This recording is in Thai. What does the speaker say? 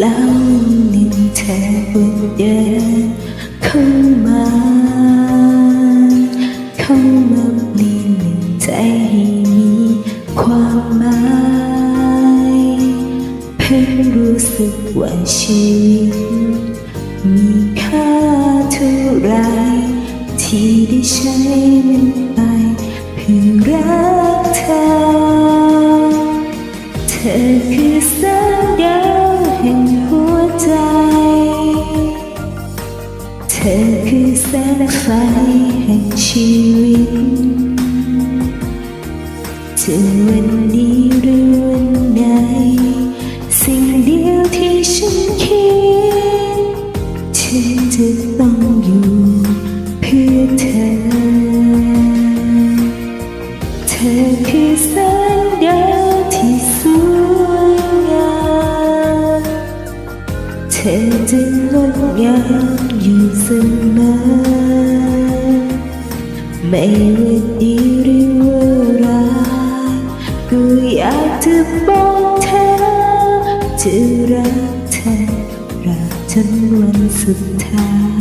แล้ววันหนึ่งเธอบุกเดินเข้ามา เข้ามาเปลี่ยนหนึ่งใจให้มีความหมายเพิ่งรู้สึกว่าชีวิตมีค่าเท่าไรที่ได้ใช้มันไปเพื่อรักเธอ เธอคือแสงดา ธอคือแสงไฟแห่งชีวิตจะวันนี้หรือวันไหน สิ่งเดียวที่ฉันคิดฉันจะต้องอยู่เพื่อเธอ เธอคือแส เธอจะงดงามอยู่เสมอไม่ว่าดีหรือว่าร้ายก็อยากจะบอกเธอจะรักเธอรักจนวันสุดท้าย